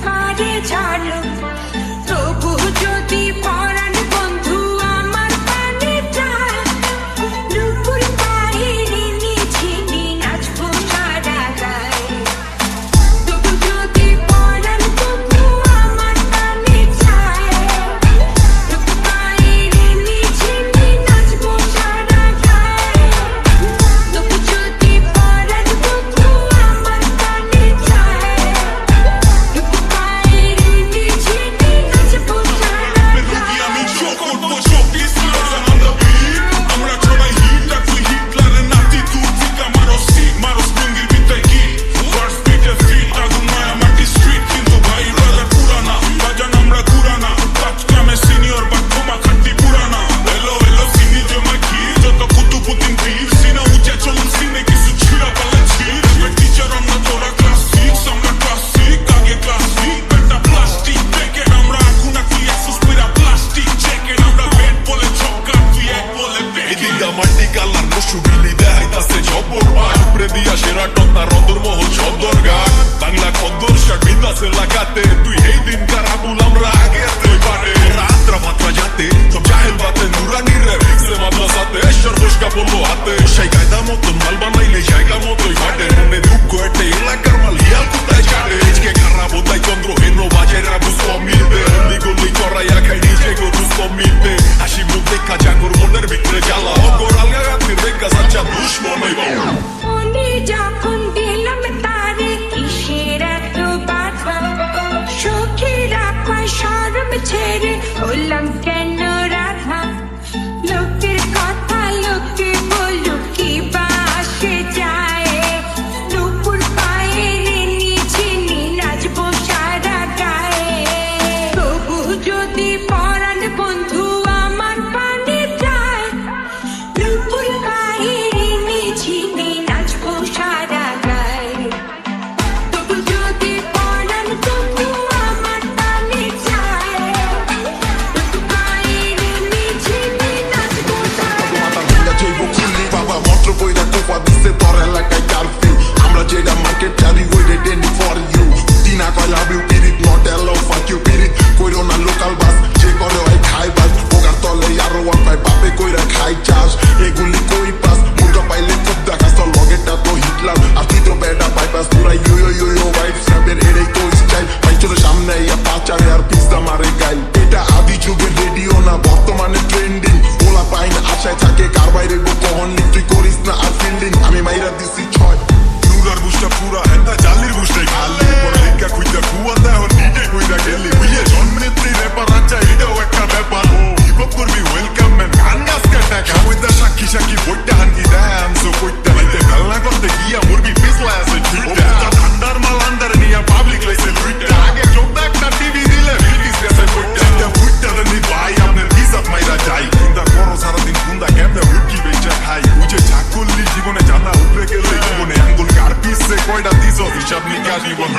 他的家人。Pura tota rodur moho chodor ga Bangla kodor shak vidas lagate Tu yei din karabul amra ager জীবনে জানা উঠে গেলে জীবনে আঙ্গুল কার পিসে কয়টা দিস হিসাব নিকাশ জীবন।